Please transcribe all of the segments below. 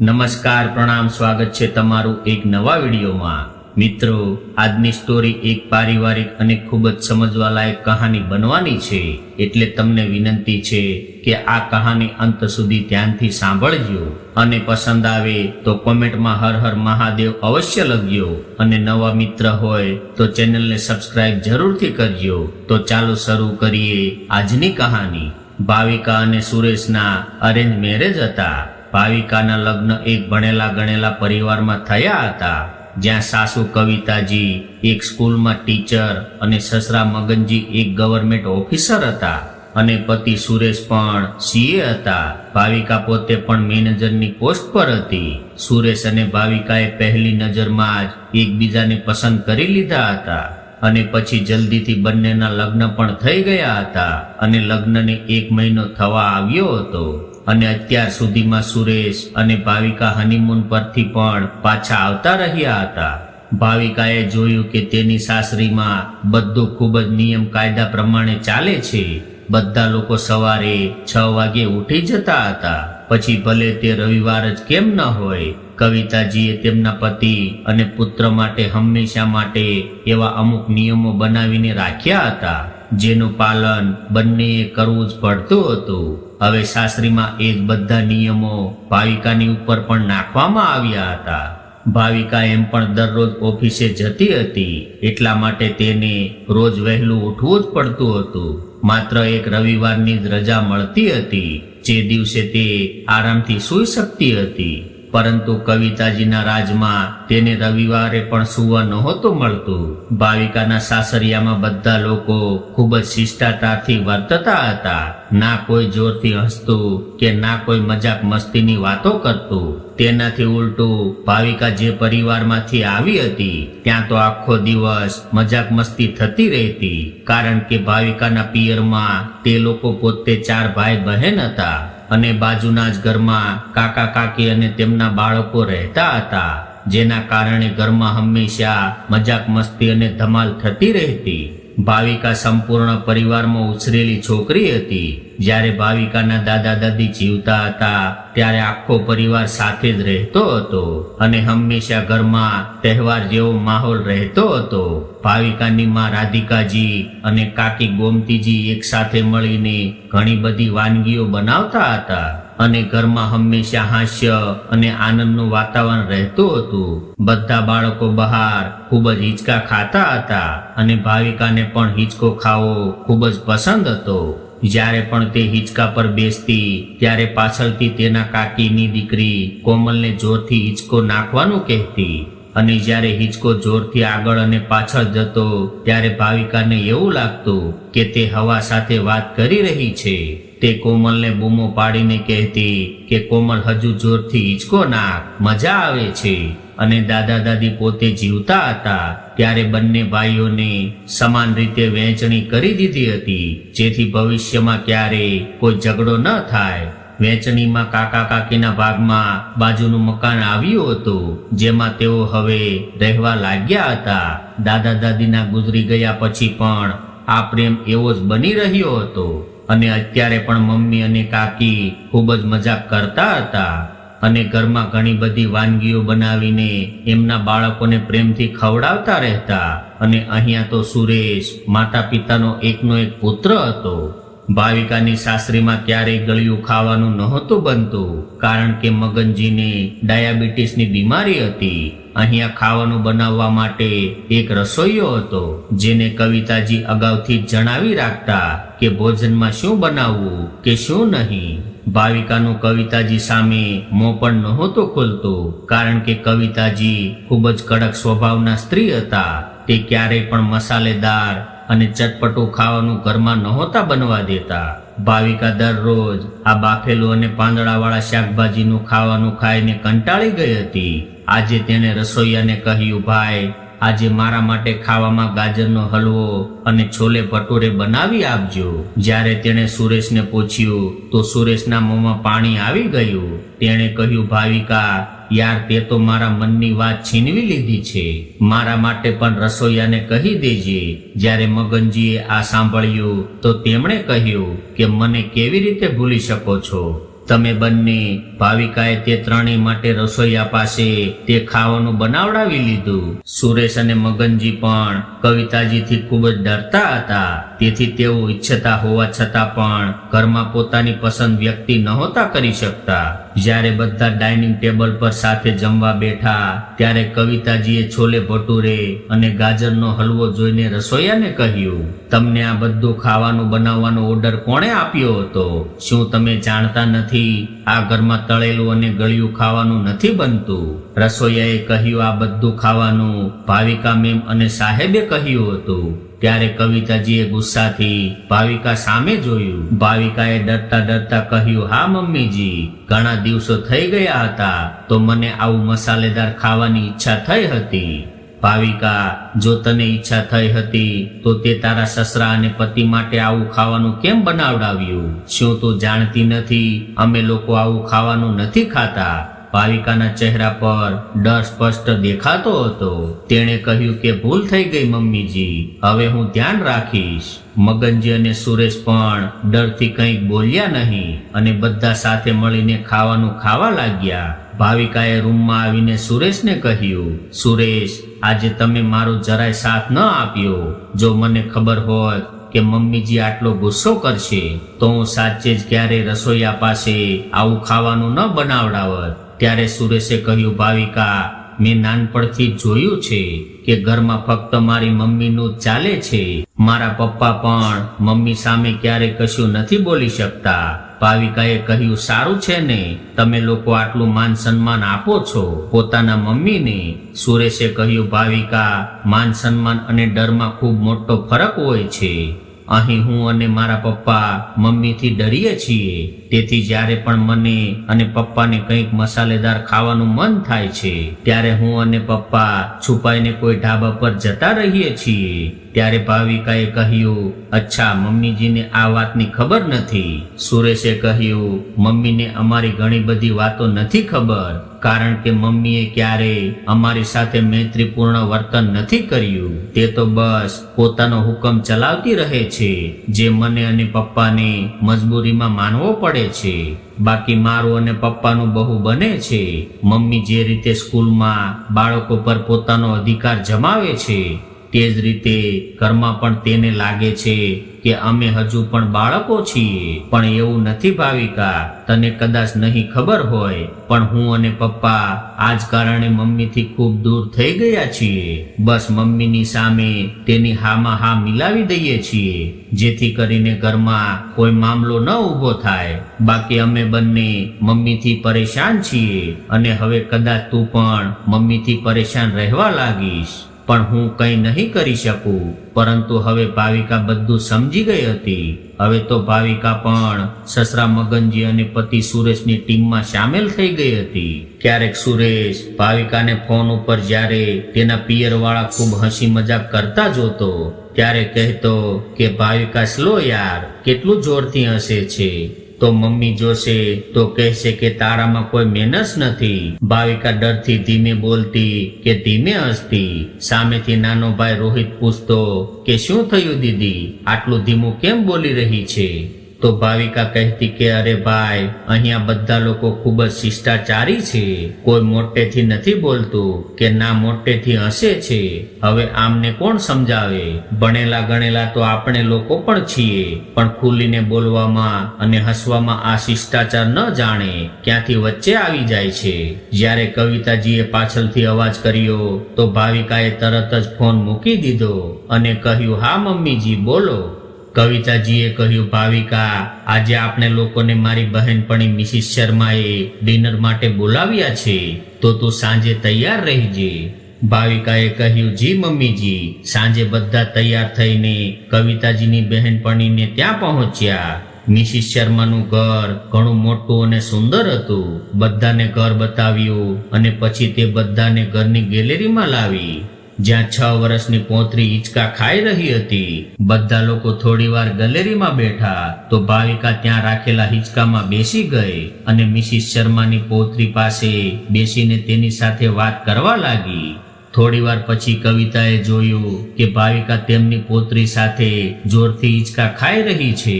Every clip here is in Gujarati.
નમસ્કાર, પ્રણામ, સ્વાગત છે તમારું એક નવા વિડીયોમાં. મિત્રો, આજની સ્ટોરી એક પારિવારિક અને ખૂબ જ સમજવાલાયક કહાની બનવાની છે. એટલે તમને વિનંતી છે કે આ કહાની અંત સુધી ધ્યાનથી સાંભળજો. અને પસંદ આવે તો કોમેન્ટમાં હર હર મહાદેવ અવશ્ય લખજો. અને નવા મિત્ર હોય તો ચેનલને સબસ્ક્રાઇબ જરૂરથી કરજો. તો ચાલો શરૂ કરીએ આજની કહાની. ભાવિકા અને સુરેશના અરેન્જ મેરેજ હતા. ભાવિકાના લગ્ન એક ભણેલા ગણેલા પરિવારમાં થયા હતા, જ્યાં સાસુ કવિતાજી, એક સ્કૂલમાં ટીચર અને સસરા મગનજી એક ગવર્મેન્ટ ઓફિસર હતા અને પતિ સુરેશ પણ સીએ હતા. ભાવિકા પોતે પણ મેનેજરની પોસ્ટ પર હતી. સુરેશ અને ભાવિકાએ પહેલી નજરમાં જ એકબીજાને પસંદ કરી લીધા હતા અને પછી જલ્દીથી બંનેના લગ્ન પણ થઈ ગયા હતા અને લગ્નને એક મહિનો થવા આવ્યો હતો. અને અત્યાર સુધીમાં સુરેશ અને ભાવિકા હનીમૂન પરથી પણ પાછા આવતા રહ્યા હતા. ભાવિકાએ જોયું કે તેની સાસરીમાં બધું ખૂબ જ નિયમ કાયદા પ્રમાણે ચાલે છે. બધા લોકો સવારે છ વાગે ઉઠી જતા હતા. પછી ભલે તે રવિવાર જ કેમ ન હોય, કવિતાજીએ તેમના પતિ અને પુત્ર માટે હંમેશા માટે એવા અમુક નિયમો બનાવીને રાખ્યા હતા, જેનું પાલન બંનેએ કરવું જ પડતું હતું. હવે સાસરીમાં એ બધા નિયમો ભાવિકાની ઉપર પણ નાખવામાં આવ્યા હતા. ભાવિકા એમ પણ દરરોજ ઓફિસે જતી હતી. એટલા માટે તેને રોજ વહેલું ઉઠવું જ પડતું હતું. માત્ર એક રવિવારની જ રજા મળતી હતી. જે દિવસે તે આરામથી સૂઈ શકતી હતી. પરંતુ કવિતાજીના રાજમાં તેને રવિવારે પણ સુવા નહોતું મળતું. ભાવિકાના સાસરિયામાં બધા લોકો ખૂબ જ શિષ્ટાચારથી વર્તતા હતા. ના કોઈ જોરથી હસતું કે ના કોઈ મજાક મસ્તીની વાતો કરતું. તેનાથી ઉલટું ભાવિકા જે પરિવારમાંથી આવી હતી, ત્યાં તો આખો દિવસ મજાક મસ્તી થતી રહેતી. કારણ કે ભાવિકાના પિયરમાં તે લોકો પોતે ચાર ભાઈ બહેન હતા. અને બાજુના જ ઘરમાં કાકા કાકી અને તેમના બાળકો રહેતા હતા, જેના કારણે ઘરમાં હંમેશા મજાક મસ્તી અને ધમાલ થતી રહેતી. ભાવિકા સંપૂર્ણ પરિવારમાં ઉછરેલી છોકરી હતી. જ્યારે ભાવિકાના દાદા દાદી જીવતા હતા, ત્યારે આખો પરિવાર સાથે જ રહેતો હતો અને હંમેશા ઘરમાં તહેવાર જેવો માહોલ રહેતો હતો. ભાવિકાની માં રાધિકાજી અને કાકી ગોમતીજી એક સાથે મળીને ઘણી બધી વાનગીઓ બનાવતા હતા. અને ઘરમાં હંમેશા હાસ્ય અને આનંદનું વાતાવરણ રહેતું હતું. બધા બાળકો બહાર ખૂબ જ હિંચકા ખાતા હતા અને ભાવિકાને પણ હિંચકો ખાવો ખૂબ જ પસંદ હતો. જ્યારે પણ તે હિંચકા પર બેસતી, ત્યારે પાછળથી તેના કાકીની દીકરી કોમલને જોરથી હિંચકો નાખવાનું કહેતી અને જ્યારે હિંચકો જોરથી આગળ અને પાછળ જતો, ત્યારે ભાવિકાને એવું લાગતું કે તે હવા સાથે વાત કરી રહી છે. તે કોમલને બૂમો પાડીને કહેતી કે, કોમલ, હજુ જોરથી હિંચકો નાખ, મજા આવે છે. અને દાદા દાદી પોતે જીવતા હતા, ત્યારે બંને ભાઈઓને સમાન રીતે વહેંચણી કરી દીધી હતી, જેથી ભવિષ્યમાં ક્યારે કોઈ ઝઘડો ન થાય. વહેંચણીમાં કાકા કાકીના ભાગમાં બાજુનું મકાન આવ્યું હતું, જેમાં તેઓ હવે રહેવા લાગ્યા હતા. દાદા દાદીના ગુજરી ગયા પછી પણ આ પ્રેમ એવો જ બની રહ્યો હતો. અને અત્યારે પણ મમ્મી અને કાકી ખૂબ જ મજાક કરતા હતા. અને ઘરમાં ઘણી બધી વાનગીઓ બનાવીને એમના બાળકોને પ્રેમથી ખવડાવતા રહેતા. અને અહીંયા તો સુરેશ માતા પિતાનો એકનો એક પુત્ર હતો. ભાવિકાની સાસરીમાં ક્યારેય ગળ્યું ખાવાનું નહોતું બનતું, કારણ કે મગનજીને ડાયાબિટીસની બીમારી હતી. અહીંયા ખાવાનું બનાવવા માટે એક રસોઈયો હતો, જેને કવિતાજી અગાઉથી જણાવી રાખતા કે ભોજનમાં શું બનાવવું કે શું નહીં. ભાવિકાનું કવિતાજી સામે મોં પણ નહોતું ખુલતું, કારણ કે કવિતાજી ખૂબ જ કડક સ્વભાવના સ્ત્રી હતા. તે ક્યારેય પણ મસાલેદાર અને ચટપટું ખાવાનું ઘરમાં નહોતા બનવા દેતા. ભાવિકા દરરોજ આ બાફેલું અને પાંદડાવાળા શાકભાજીનું ખાવાનું ખાઈને કંટાળી ગઈ હતી. આજે તેણે રસોઈયાને કહ્યું, ભાઈ આજે મારા માટે ખાવામાં ગાજરનો હલવો અને છોલે ભટુરે બનાવી આપજો. જ્યારે તેણે સુરેશને પૂછ્યું, તો સુરેશના મોંમાં પાણી આવી ગયું? તેણે કહ્યું, ભાવિકા, યાર, તે તો મારા મનની વાત છીનવી લીધી છે. મારા માટે પણ રસોઈયાને કહી દેજે. જ્યારે મગનજીએ આ સાંભળ્યું, તો તેમણે કહ્યું કે, મને કેવી રીતે ભૂલી શકો છો? તમે બંને ભાવિકાએ તે ત્રણેય માટે રસોઈયા પાસે તે ખાવાનું બનાવડાવી લીધું. સુરેશ અને મગનજી પણ કવિતાજીથી ખૂબ જ ડરતા હતા. તેથી તેઓ ઈચ્છતા હોવા છતાં પણ ઘરમાં પોતાની પસંદ વ્યક્તિ નહોતા કરી શકતા. જ્યારે બધા ડાઇનિંગ ટેબલ પર સાથે જમવા બેઠા, ત્યારે કવિતાજીએ છોલે ભટુરે અને ગાજરનો હલવો જોઈને રસોઈયાને કહ્યું, તમને આ બધું ખાવાનું બનાવવાનો ઓર્ડર કોણે આપ્યો હતો? શું તમે જાણતા નથી આ ઘરમાં તળેલું અને ગળ્યું ખાવાનું નથી બનતું? રસોઈયાએ કહ્યું, આ બધું ખાવાનું ભાવિકા મેમ અને સાહેબે કહ્યું હતું. ત્યારે કવિતાજીએ ગુસ્સાથી ભાવિકા સામે જોયું. ભાવિકાએ ડરતા ડરતા કહ્યું, હા, મમ્મીજી, ઘણા દિવસો થઈ ગયા હતા, તો મને આવું મસાલેદાર ખાવાની ઈચ્છા થઈ હતી. ભાવિકા, જો તને ઈચ્છા થઈ હતી, તો તે તારા સસરા અને પતિ માટે આવું ખાવાનું કેમ બનાવડાવ્યું? શું તું જાણતી નથી? અમે લોકો આવું ખાવાનું નથી ખાતા. ભાવિકાના ચહેરા પર ડર સ્પષ્ટ દેખાતો હતો. તેણે કહ્યું કે ભૂલ થઈ ગઈ મમ્મીજી, હવે હું ધ્યાન રાખીશ. મગનજી અને સુરેશ પણ ડરથી કંઈક બોલ્યા નહીં અને બધા સાથે મળીને ખાવાનું ખાવા લાગ્યા. ભાવિકાએ રૂમમાં આવીને સુરેશને કહ્યું, સુરેશ, આજે તમે મારો જરાય સાથ ન આપ્યો. જો મને ખબર હોત કે મમ્મીજી આટલો ગુસ્સો કરશે, તો હું સાચે જ ક્યારેય રસોઈયા પાસે આવું ખાવાનું ન બનાવડાવત. ત્યારે સુરેશે કહ્યું, ભાવિકા, મેં નાનપણથી જોયું છે કે ઘરમાં ફક્ત મારી મમ્મીનું ચાલે છે. મારા પપ્પા પણ મમ્મી સામે ક્યારેય કશું નથી બોલી શકતા. ભાવિકાએ કહ્યું, સારું છે ને, તમે લોકો આટલું માન સન્માન આપો છો. પોતાના મમ્મીને સુરેશે કહ્યું, ભાવિકા, માન સન્માન અને ડરમાં ખૂબ મોટો ફરક હોય છે. અહીં હું અને મારા પપ્પા મમ્મીથી ડરીએ છીએ. તેથી જ્યારે પણ મને અને પપ્પાને કંઈક મસાલેદાર ખાવાનું મન થાય છે, ત્યારે હું અને પપ્પા છુપાઈને કોઈ ઢાબા પર જતા રહીએ છીએ. ત્યારે ભાવિકાએ કહ્યું, અચ્છા, મમ્મીજીને આ વાતની ખબર નથી. સુરેશે કહ્યું, મમ્મીને અમારી ઘણી બધી વાતો નથી ખબર, કારણ કે મમ્મીએ ક્યારેય અમારી સાથે મૈત્રીપૂર્ણ વર્તન નથી કર્યું. તે તો બસ પોતાનો હુકમ ચલાવતી રહે છે, જે મને અને પપ્પાને મજબૂરીમાં માનવો પડે છે. બાકી મારું અને પપ્પાનું બહુ બને છે. મમ્મી જે રીતે સ્કૂલમાં બાળકો પર પોતાનો અધિકાર જમાવે છે તે જ રીતે ઘરમાં પણ તેને લાગે છે કે અમે હજુ પણ બાળકો છીએ. પણ એવું નથી ભાવિકા, તને કદાચ નહીં ખબર હોય, પણ હું અને પપ્પા આ જ કારણે મમ્મીથી ખૂબ દૂર થઈ ગયા છીએ. બસ મમ્મીની સામે તેની હામાં હા મિલાવી દઈએ છીએ, જેથી કરીને ઘરમાં કોઈ મામલો ન ઊભો થાય. બાકી અમે બંને મમ્મીથી પરેશાન છીએ અને હવે કદાચ તું પણ મમ્મીથી પરેશાન રહેવા લાગીશ. પણ હું કંઈ નહીં કરી શકું. પરંતુ હવે ભાવિકા બધું સમજી ગઈ હતી. હવે તો ભાવિકા પણ સસરા મગનજી અને પતિ સુરેશની ટીમમાં સામેલ થઈ ગઈ હતી. ક્યારેક સુરેશ ભાવિકાને ફોન ઉપર જ્યારે તેના પિયરવાળા ખૂબ હસી મજાક કરતા જોતો, ત્યારે કહેતો કે, ભાવિકા, સ્લો યાર, કેટલું જોરથી હસે છે. તો મમ્મી જોશે, તો કહેશે કે તારામાં કોઈ મેનસ નથી. ભાવિકા ડરથી ધીમે બોલતી કે ધીમે હસતી. સામેથી નાનો ભાઈ રોહિત પૂછતો કે શું થયું દીદી? આટલું ધીમું કેમ બોલી રહી છે? તો ભાવિકા કહેતી કે, અરે ભાઈ, અહીંયા બધા લોકો ખૂબ જ શિષ્ટાચારી છે. કોઈ મોટેથી નથી બોલતું કે ના મોટેથી હસે છે. હવે આમને કોણ સમજાવે? ભણેલા ગણેલા તો આપણે લોકો પણ છીએ. પણ ખુલીને બોલવામાં અને હસવામાં આ શિષ્ટાચાર ન જાણે. ક્યાંથી વચ્ચે આવી જાય છે? જ્યારે કવિતાજીએ પાછળથી અવાજ કર્યો, તો ભાવિકાએ તરત જ ફોન મૂકી દીધો અને કહ્યું, હા, મમ્મીજી, બોલો. કવિતાજીએ કહ્યું, ભાવિકા, આજે આપણે લોકોને મારી બહેનપણી મિસિસ શર્માએ ડિનર માટે બોલાવ્યા છે, તો તું સાંજે તૈયાર રહેજે. ભાવિકાએ કહ્યું, જી મમ્મીજી, સાંજે બધા તૈયાર થઈને કવિતાજીની બહેનપણીને ત્યાં પહોંચ્યા. મિસિસ શર્માનું ઘર ઘણું મોટું અને સુંદર હતું. બધાને ઘર બતાવ્યું અને પછી તે બધાને ઘરની ગેલેરીમાં લાવી. જ્યાં છ વર્ષની પોતરી હિંચકા ખાઈ રહી હતી. બધા લોકો થોડીવાર ગેલેરીમાં બેઠા તો ભાવિકા ત્યાં રાખેલા હિંચકામાં બેસી ગઈ અને મિસિસ શર્માની પોતરી પાસે બેસીને તેની સાથે વાત કરવા લાગી. થોડીવાર પછી કવિતાએ જોયું કે ભાવિકા તેમની પોતરી સાથે જોરથી હિંચકા ખાઈ રહી છે.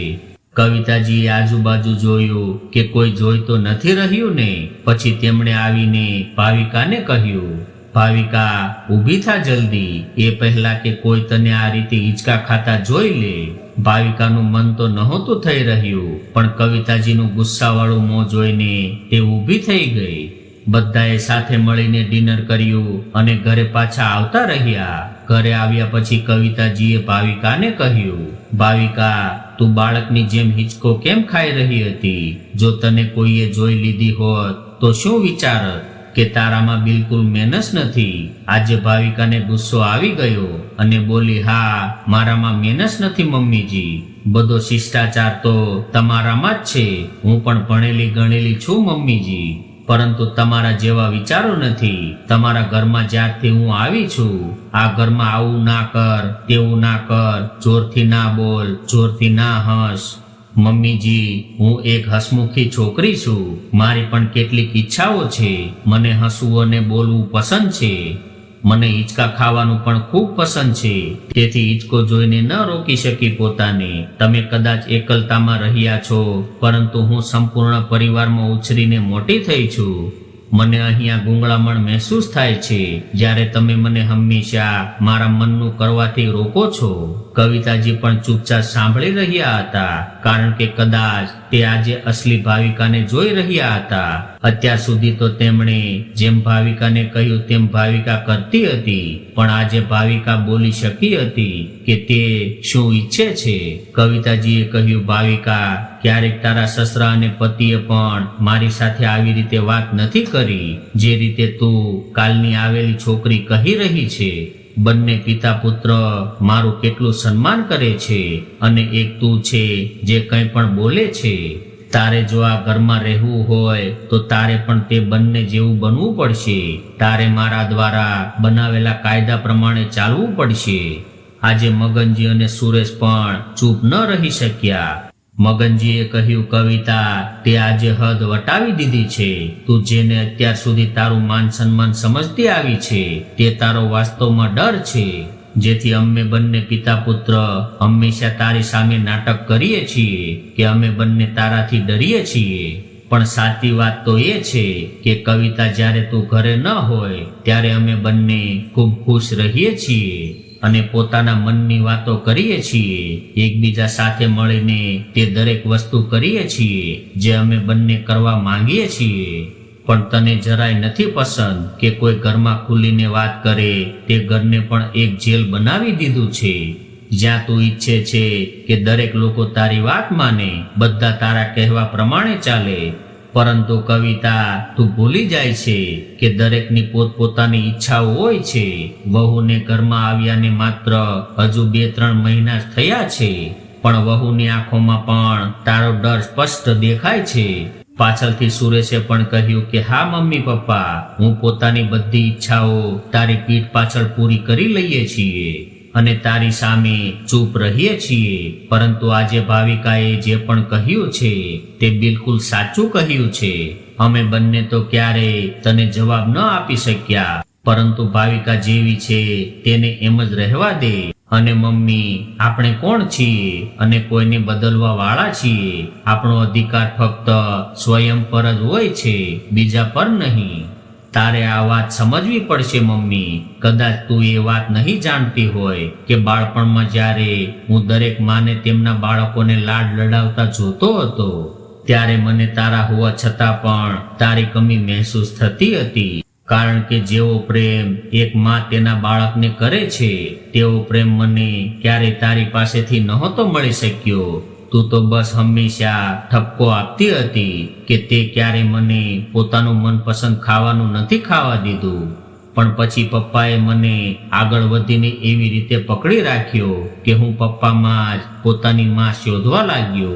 કવિતાજીએ આજુબાજુ જોયું કે કોઈ જોઈ તો નથી રહ્યું ને, પછી તેમણે આવીને ભાવિકાને કહ્યું ભાવિકા, ઊભી થા જલ્દી. એ પહેલા કે કોઈ તને આ રીતે હિંચકા ખાતા જોઈ લે. ભાવિકાનું મન તો નહોતું થઈ રહ્યું, પણ કવિતાજીનું ગુસ્સાવાળું મોં જોઈને તે ઊભી થઈ ગઈ. બધાએ સાથે મળીને ડિનર કર્યું અને ઘરે પાછા આવતા રહ્યા. ઘરે આવ્યા પછી કવિતાજીએ ભાવિકાને કહ્યું, ભાવિકા, તું બાળકની જેમ હિંચકો કેમ ખાઈ રહી હતી? જો તને કોઈએ જોઈ લીધી હોત તો શું વિચારત? કે તારામાં બિલકુલ મેનસ નથી. આજે ભાવિકાને ગુસ્સો આવી ગયો અને બોલી, હા, મારામાં મેનસ નથી મમ્મીજી. બધો શિષ્ટાચાર તો તમારામાં જ છે. હું પણ ભણેલી ગણેલી છું મમ્મીજી. પરંતુ તમારા જેવા વિચારો નથી. તમારા ઘરમાં જ્યારથી હું આવી છું, આ ઘરમાં આવું ના કર, તેવું ના કર. જોરથી ના બોલ, જોરથી ના હસ. મમ્મીજી, હું એક હસમુખી છોકરી છું. મારી પણ કેટલીક ઈચ્છાઓ છે. મને હસવું અને બોલવું પસંદ છે. મને હિંચકા ખાવાનું પણ ખૂબ પસંદ છે. તેથી હિંચકો જોઈને ન રોકી શકી પોતાને. તમે કદાચ એકલતામાં રહ્યા છો, પરંતુ હું સંપૂર્ણ પરિવારમાં ઉછરીને મોટી થઈ છું. મને અહીંયા ગુંગળામણ મહેસૂસ થાય છે. જ્યારે તમે મને હંમેશા મારા મનનું કરવાથી રોકો છો. કવિતાજી પણ ચૂપચાપ સાંભળી રહ્યા હતા. કારણ કે કદાચ તે આજે અસલી ભાવિકાને જોઈ રહ્યા હતા. અત્યાર સુધી તો તેમણે જેમ ભાવિકાને કહ્યું તેમ ભાવિકા કરતી હતી, પણ આજે ભાવિકા બોલી શકી હતી કે તે શું ઈચ્છે છે? કવિતાજીએ કહ્યું, ભાવિકા, ક્યારેક તારા સસરા અને પતિએ પણ મારી સાથે આવી રીતે વાત નથી કરી, જે રીતે તું કાલની આવેલી છોકરી કહી રહી છે. બંને પિતા પુત્ર મારું કેટલું સન્માન કરે છે અને એક તું છે જે કંઈ પણ બોલે છે. તારે જો આ ઘરમાં રહેવું હોય, તો તારે પણ તે બંને જેવું બનવું પડશે. તારે મારા દ્વારા બનાવેલા કાયદા પ્રમાણે ચાલવું પડશે. આજે મગનજી અને સુરેશ પણ ચૂપ ન રહી શક્યા. મગનજીએ કહ્યું, કવિતા, તે આજે હદ વટાવી દીધી છે. તું જેને અત્યાર સુધી તારું માન સન્માન સમજતી આવી છે, તે તારો વાસ્તવમાં ડર છે. જેથી અમે બંને પિતા પુત્ર હંમેશા તારી સામે નાટક કરીએ છીએ, કે અમે બંને તારાથી ડરીએ છીએ. પણ સાચી વાત તો એ છે કે કવિતા જ્યારે તું ઘરે ન હોય, ત્યારે અમે બંને ખૂબ ખુશ રહીએ છીએ. અને પોતાના મનની વાતો કરીએ છીએ, એકબીજા સાથે મળીને તે દરેક વસ્તુ કરીએ છીએ, જે અમે બંને કરવા માંગીએ છીએ. પણ તને જરાય નથી પસંદ કે કોઈ ઘરમાં ખુલીને વાત કરે, તે ઘરને પણ એક જેલ બનાવી દીધું છે. જ્યાં તું ઈચ્છે છે કે દરેક લોકો તારી વાત માને, બધા તારા કહેવા પ્રમાણે ચાલે પરંતુ કવિતા, તું ભૂલી જાય છે કે દરેકની પોતપોતાની ઈચ્છાઓ હોય છે. વહુને ઘરમાં આવ્યાને માત્ર હજુ બે, ત્રણ મહિના જ થયા છે. પણ વહુની આંખોમાં પણ તારો ડર સ્પષ્ટ દેખાય છે. પાછળથી સુરેશે પણ કહ્યું કે, હા, મમ્મી પપ્પા, હું પોતાની બધી ઈચ્છાઓ તારી પીઠ પાછળ પૂરી કરી લઈએ છીએ. અને તારી સામે ચૂપ રહીએ છીએ. પરંતુ આજે ભાવિકાએ જે પણ કહ્યું છે, તે બિલકુલ સાચું કહ્યું છે. અમે બંને તો ક્યારે તને જવાબ ન આપી શક્યા. પરંતુ ભાવિકા જેવી છે, તેને એમ જ રહેવા દે. અને મમ્મી, આપણે કોણ છીએ? અને કોઈને બદલવા વાળા છીએ? આપણો અધિકાર ફક્ત સ્વયં પર જ હોય છે, બીજા પર નહીં. તારે આ વાત સમજવી પડશે, મમ્મી. કદાચ તું એ વાત નહીં જાણતી હોય કે બાળપણમાં જ્યારે હું દરેક માને તેમના બાળકોને લાડ લડાવતા જોતો હતો, ત્યારે મને તારા હોવા છતાં પણ તારી કમી મહેસૂસ થતી હતી. કારણ કે જેવો પ્રેમ એક મા તેના બાળકને કરે છે, તેવો પ્રેમ મને ક્યારેય તારી પાસેથી નહોતો મળી શક્યો. તું તો બસ હંમેશા ઠપકો આપતી હતી કે તે ક્યારે મને પોતાનું મનપસંદ ખાવાનું નથી ખાવા દીધું. પણ પછી પપ્પાએ મને આગળ વધીને એવી રીતે પકડી રાખ્યો કે હું પપ્પામાં જ પોતાની માં શોધવા લાગ્યો.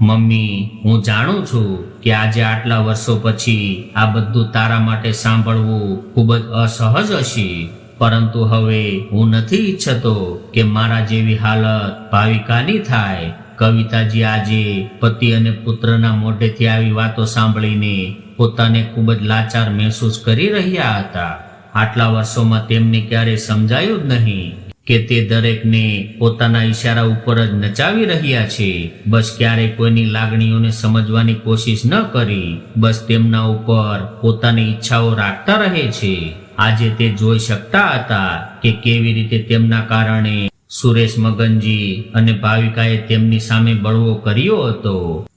મમ્મી, હું જાણું છું કે આજે આટલા વર્ષો પછી આ બધું તારા માટે સાંભળવું ખૂબ જ અસહજ હશે. પરંતુ હવે હું નથી ઈચ્છતો કે મારા જેવી હાલત ભાવિકાની થાય. કવિતાજી આજે પતિ અને પુત્રના મોઢેથી આવી વાતો સાંભળીને પોતાને ખૂબ જ લાચાર મહેસૂસ કરી રહ્યા હતા. આટલા વર્ષોમાં તેમને ક્યારે સમજાયું જ નહીં કે તે દરેકને પોતાના ઈશારા ઉપર જ નચાવી રહ્યા છે. બસ ક્યારેય કોઈની લાગણીઓને સમજવાની કોશિશ ન કરી. બસ તેમના ઉપર પોતાની ઈચ્છાઓ રાખતા રહે છે. આજે તે જોઈ શકતા હતા કે કેવી રીતે તેમના કારણે સુરેશ મગનજી અને ભાવિકાએ તેમની સામે બળવો કર્યો હતો.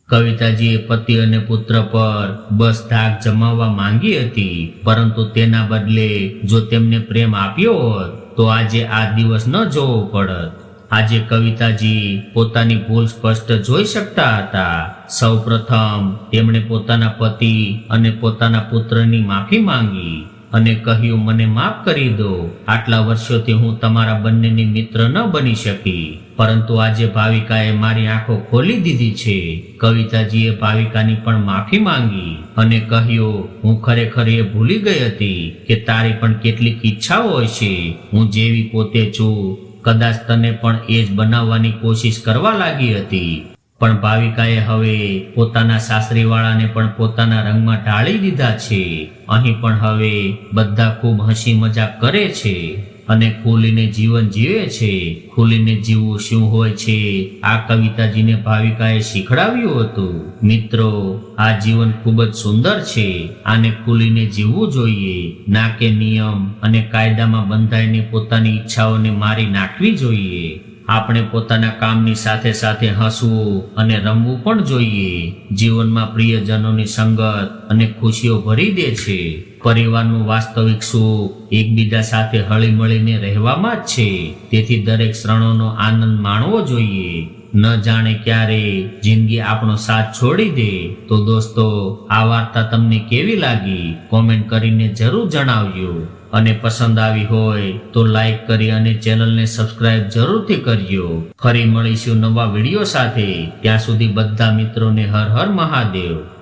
કવિતાજીએ પતિ અને પુત્ર પર બસ ધાક જમાવવા માંગી હતી, પરંતુ તેના બદલે જો તેમને પ્રેમ આપ્યો હોત, તો આજે આ દિવસ ન જોવો પડત. આજે કવિતાજી પોતાની ભૂલ સ્પષ્ટ જોઈ શકતા હતા. સૌપ્રથમ તેમણે પોતાના પતિ અને પોતાના પુત્રની માફી માંગી. અને કહ્યું, મને માફ કરી દો. આટલા વર્ષોથી હું તમારા બંનેની મિત્ર ન બની શકી. પરંતુ આજે ભાવિકાએ મારી આંખો ખોલી દીધી છે. કવિતાજીએ ભાવિકાની પણ માફી માંગી અને કહ્યું, હું ખરેખર એ ભૂલી ગઈ હતી કે તારી પણ કેટલીક ઈચ્છાઓ હોય છે હું જેવી પોતે છું. કદાચ તને પણ એ જ બનાવવાની કોશિશ કરવા લાગી હતી. પણ ભાવિકાએ હવે પોતાના સાસરીવાળાને પણ પોતાના રંગમાં ઢાળી દીધા છે. અહીં પણ હવે બધા ખૂબ હસી મજાક કરે છે અને ખુલીને જીવન જીવે છે. ખુલીને જીવવું શું હોય છે આ કવિતાજીને ભાવિકાએ શીખડાવ્યું હતું. મિત્રો, આ જીવન ખૂબ જ સુંદર છે. આને ખુલીને જીવવું જોઈએ. ના કે નિયમ અને કાયદામાં બંધાઈને પોતાની ઈચ્છાઓને મારી નાખવી જોઈએ. આપણે પોતાના કામની સાથે સાથે હસવું અને રમવું પણ જોઈએ. જીવનમાં પ્રિયજનોની સંગત અને ખુશીઓ ભરી દે છે. પરિવારનું વાસ્તવિક સુખ એકબીજા સાથે હળીમળીને રહેવામાં જ છે. તેથી દરેક ક્ષણોનો આનંદ માણવો જોઈએ. ન જાણે ક્યારે જિંદગી આપણો સાથ છોડી દે. તો દોસ્તો, આ વાર્તા તમને કેવી લાગી? કોમેન્ટ કરીને જરૂર જણાવજો. અને પસંદ આવી હોય તો લાઈક કરી અને ચેનલને સબસ્ક્રાઇબ જરૂરથી કરજો. ફરી મળીશું નવા વીડિયો સાથે. ત્યાં સુધી બધા મિત્રોને હર હર મહાદેવ.